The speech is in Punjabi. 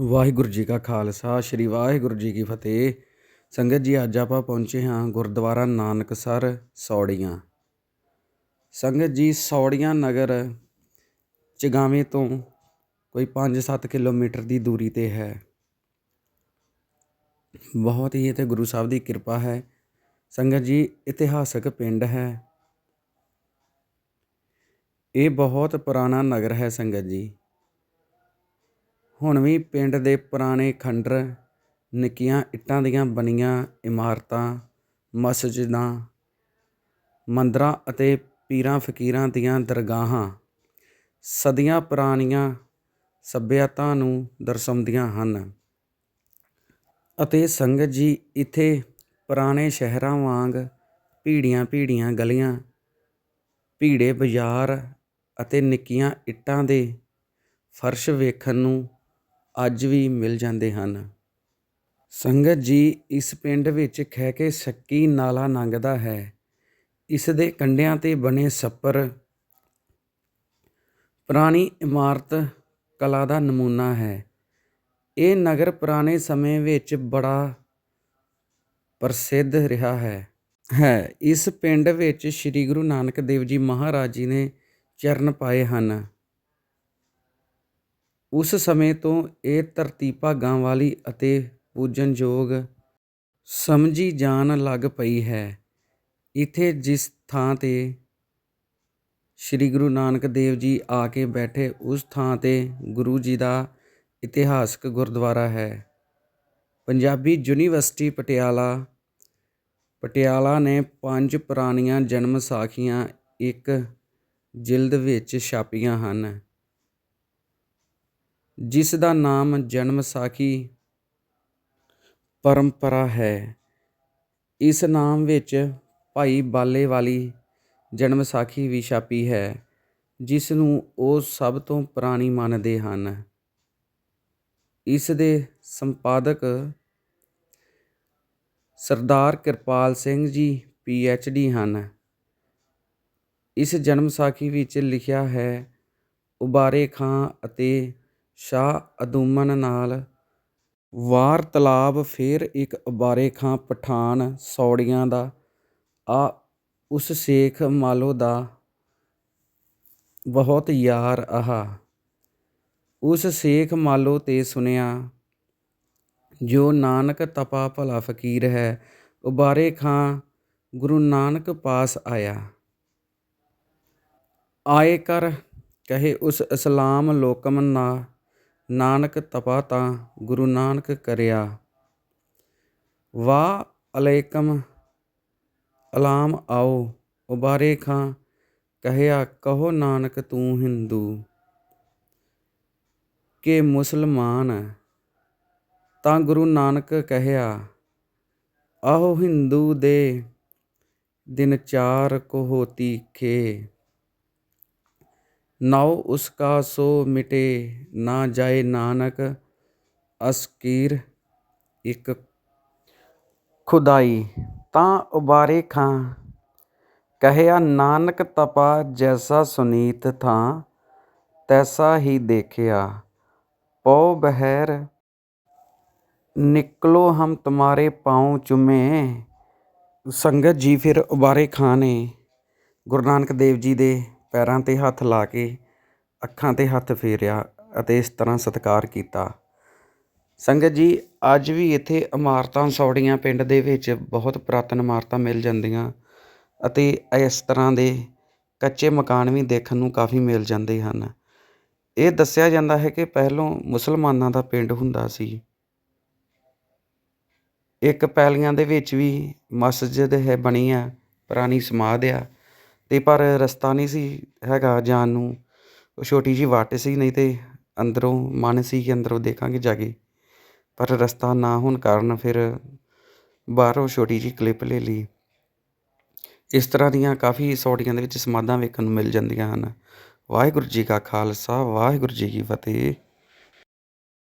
ਵਾਹਿਗੁਰੂ ਜੀ ਕਾ ਖਾਲਸਾ, ਸ੍ਰੀ ਵਾਹਿਗੁਰੂ ਜੀ ਕੀ ਫਤਿਹ। ਸੰਗਤ ਜੀ, ਅੱਜ ਆਪਾਂ ਪਹੁੰਚੇ ਹਾਂ ਗੁਰਦੁਆਰਾ ਨਾਨਕਸਰ ਸੌੜੀਆਂ। ਸੰਗਤ ਜੀ, ਸੌੜੀਆਂ ਨਗਰ ਚਗਾਵੇਂ ਤੋਂ ਕੋਈ 5-7 ਕਿਲੋਮੀਟਰ ਦੀ ਦੂਰੀ ਤੇ ਹੈ। ਬਹੁਤ ਹੀ ਇੱਥੇ ਗੁਰੂ ਸਾਹਿਬ ਦੀ ਕਿਰਪਾ ਹੈ। ਸੰਗਤ ਜੀ, ਇਤਿਹਾਸਕ ਪਿੰਡ ਹੈ। ਇਹ ਬਹੁਤ ਪੁਰਾਣਾ ਨਗਰ ਹੈ ਸੰਗਤ ਜੀ। ਹੁਣ ਵੀ ਪਿੰਡ ਦੇ ਪੁਰਾਣੇ ਖੰਡਰ, ਨਿੱਕੀਆਂ ਇੱਟਾਂ ਦੀਆਂ ਬਣੀਆਂ ਇਮਾਰਤਾਂ, ਮਸਜਿਦਾਂ, ਮੰਦਰਾਂ ਅਤੇ ਪੀਰਾਂ ਫਕੀਰਾਂ ਦੀਆਂ ਦਰਗਾਹਾਂ ਸਦੀਆਂ ਪੁਰਾਣੀਆਂ ਸੱਭਿਅਤਾ ਨੂੰ ਦਰਸਾਉਂਦੀਆਂ ਹਨ ਅਤੇ ਸੰਗਤ ਜੀ ਇੱਥੇ ਪੁਰਾਣੇ ਸ਼ਹਿਰਾਂ ਵਾਂਗ ਭੀੜੀਆਂ ਭੀੜੀਆਂ ਗਲੀਆਂ, ਭੀੜੇ ਬਾਜ਼ਾਰ ਅਤੇ ਨਿੱਕੀਆਂ ਇੱਟਾਂ ਦੇ ਫਰਸ਼ ਵੇਖਣ ਨੂੰ ਅੱਜ ਵੀ ਮਿਲ ਜਾਂਦੇ ਹਨ। ਸੰਗਤ ਜੀ, ਇਸ ਪਿੰਡ ਵਿੱਚ ਖਹਿ ਕੇ ਸੱਕੀ ਨਾਲਾ ਲੰਘਦਾ ਹੈ। ਇਸ ਦੇ ਕੰਢਿਆਂ ਤੇ ਬਣੇ ਸੱਪਰ, ਪੁਰਾਣੀ ਇਮਾਰਤ ਕਲਾ ਦਾ ਨਮੂਨਾ ਹੈ। ਇਹ ਨਗਰ ਪੁਰਾਣੇ ਸਮੇਂ ਵਿੱਚ ਬੜਾ ਪ੍ਰਸਿੱਧ ਰਿਹਾ ਹੈ। ਹੈ, ਇਸ ਪਿੰਡ ਵਿੱਚ ਸ੍ਰੀ ਗੁਰੂ ਨਾਨਕ ਦੇਵ ਜੀ ਮਹਾਰਾਜ ਜੀ ਨੇ ਚਰਨ ਪਾਏ ਹਨ। ਉਸ ਸਮੇਂ ਤੋਂ ਇਹ ਧਰਤੀ ਭਾਗਾਂ ਵਾਲੀ ਅਤੇ ਪੂਜਨਯੋਗ ਸਮਝੀ ਜਾਣ ਲੱਗ ਪਈ ਹੈ। ਇੱਥੇ ਜਿਸ ਥਾਂ ਤੇ ਸ੍ਰੀ ਗੁਰੂ ਨਾਨਕ ਦੇਵ ਜੀ ਆ ਕੇ ਬੈਠੇ, ਉਸ ਥਾਂ ਤੇ ਗੁਰੂ ਜੀ ਦਾ ਇਤਿਹਾਸਕ ਗੁਰਦੁਆਰਾ ਹੈ। ਪੰਜਾਬੀ ਯੂਨੀਵਰਸਿਟੀ ਪਟਿਆਲਾ ਪਟਿਆਲਾ ਨੇ ਪੰਜ ਪੁਰਾਣੀਆਂ ਜਨਮ ਸਾਖੀਆਂ, ਇੱਕ ਜਿਲਦ ਵਿੱਚ ਛਾਪੀਆਂ ਹਨ। ਜਿਸ ਦਾ ਨਾਮ ਜਨਮ ਸਾਖੀ ਪਰੰਪਰਾ ਹੈ। ਇਸ ਨਾਮ ਵਿੱਚ ਭਾਈ ਬਾਲੇ ਵਾਲੀ ਜਨਮ ਸਾਖੀ ਵੀ ਛਾਪੀ ਹੈ, ਜਿਸ ਨੂੰ ਉਹ ਸਭ ਤੋਂ ਪੁਰਾਣੀ ਮੰਨਦੇ ਹਨ। ਇਸ ਦੇ ਸੰਪਾਦਕ ਸਰਦਾਰ Kirpal Singh ji P H D ਹਨ। ਇਸ ਜਨਮ ਸਾਖੀ ਵਿੱਚ ਲਿਖਿਆ ਹੈ, ਉਬਾਰੇ ਖਾਂ ਅਤੇ ਸ਼ਾਹ ਅਦੂਮਨ ਨਾਲ ਵਾਰਤਲਾਬ ਫਿਰ ਇੱਕ ਉਬਾਰੇ ਖਾਂ ਪਠਾਨ ਸੌੜੀਆਂ ਦਾ। ਆ ਉਸ ਸ਼ੇਖ ਮਾਲੋ ਦਾ ਬਹੁਤ ਯਾਰ ਆਹ। ਉਸ ਸ਼ੇਖ ਮਾਲੋ ਤੇ ਸੁਨਿਆ ਜੋ ਨਾਨਕ ਤਪਾ ਭਲਾ ਫਕੀਰ ਹੈ ਉਬਾਰੇ ਖਾਂ ਗੁਰੂ ਨਾਨਕ ਪਾਸ ਆਇਆ। ਆਏ ਕਰ, ਕਹੇ ਉਸ ਇਸਲਾਮ ਲੋਕਮ ਨਾ ਨਾਨਕ ਤਪਾ ਤਾਂ ਗੁਰੂ ਨਾਨਕ ਕਰਿਆ। ਵਾ ਅਲੈਕਮ, ਅਲਾਮ ਆਓ, ਉਬਾਰੇ ਖਾਂ, ਕਹਿਆ ਕਹੋ ਨਾਨਕ ਤੂੰ ਹਿੰਦੂ। ਕਿ ਮੁਸਲਮਾਨ, ਤਾਂ ਗੁਰੂ ਨਾਨਕ ਕਹਿਆ, ਆਹੋ ਹਿੰਦੂ ਦੇ ਦਿਨ ਚਾਰ ਕੋ ਹੋਤੀ ਖੇ। ਨਾਉ ਉਸਕਾ ਸੋ ਮਿਟੇ ਨਾ ਜਾਏ ਨਾਨਕ ਅਸਕੀਰ ਇੱਕ ਖੁਦਾਈ। ਤਾਂ ਉਬਾਰੇ ਖਾਂ, ਕਹਿਆ ਨਾਨਕ ਤਪਾ ਜੈਸਾ ਸੁਨੀਤ ਥਾਂ, ਤੈਸਾ ਹੀ ਦੇਖਿਆ, ਪਉ ਬਹਿਰ ਨਿਕਲੋ ਹਮ ਤੁਮਾਰੇ ਪਾਉ ਚੁਮੇ। ਸੰਗਤ ਜੀ ਫਿਰ ਉਬਾਰੇ ਖਾਂ ਨੇ, ਗੁਰੂ ਨਾਨਕ ਦੇਵ ਜੀ ਦੇ ਪੈਰਾਂ ਤੇ ਹੱਥ ਲਾ ਕੇ ਅੱਖਾਂ ਤੇ ਹੱਥ ਫੇਰਿਆ ਅਤੇ ਇਸ ਤਰ੍ਹਾਂ ਸਤਿਕਾਰ ਕੀਤਾ। ਸੰਗਤ ਜੀ, ਅੱਜ ਵੀ ਇੱਥੇ ਇਮਾਰਤਾਂ ਸੌੜੀਆਂ ਪਿੰਡ ਦੇ ਵਿੱਚ ਬਹੁਤ ਪੁਰਾਤਨ ਇਮਾਰਤਾਂ ਮਿਲ ਜਾਂਦੀਆਂ ਅਤੇ ਇਸ ਤਰ੍ਹਾਂ ਦੇ ਕੱਚੇ ਮਕਾਨ ਵੀ ਦੇਖਣ ਨੂੰ ਕਾਫੀ ਮਿਲ ਜਾਂਦੇ ਹਨ। ਇਹ ਦੱਸਿਆ ਜਾਂਦਾ ਹੈ ਕਿ ਪਹਿਲੋਂ ਮੁਸਲਮਾਨਾਂ ਦਾ ਪਿੰਡ ਹੁੰਦਾ ਸੀ। ਇੱਕ ਪੈਲੀਆਂ ਦੇ ਵਿੱਚ ਵੀ ਮਸਜਿਦ ਹੈ ਬਣੀ ਆ, ਪੁਰਾਣੀ ਸਮਾਧ ਆ। ਅਤੇ ਪਰ ਰਸਤਾ ਨਹੀਂ ਸੀ ਹੈਗਾ ਜਾਣ ਨੂੰ। ਉਹ ਛੋਟੀ ਜਿਹੀ ਵਾਟ ਸੀ, ਨਹੀਂ ਤਾਂ ਅੰਦਰੋਂ ਮਨ ਸੀ ਕਿ ਅੰਦਰੋਂ ਦੇਖਾਂਗੇ ਜਾ ਕੇ ਪਰ ਰਸਤਾ ਨਾ ਹੋਣ ਕਾਰਨ ਫਿਰ ਬਾਹਰੋਂ ਛੋਟੀ ਜਿਹੀ ਕਲਿੱਪ ਲੈ ਲਈ। ਇਸ ਤਰ੍ਹਾਂ ਦੀਆਂ ਕਾਫੀ ਸੌੜੀਆਂ ਦੇ ਵਿੱਚ ਸਮਾਧਾਂ ਵੇਖਣ ਨੂੰ ਮਿਲ ਜਾਂਦੀਆਂ ਹਨ। ਵਾਹਿਗੁਰੂ ਜੀ ਕਾ ਖਾਲਸਾ, ਵਾਹਿਗੁਰੂ ਜੀ ਕੀ ਫਤਿਹ।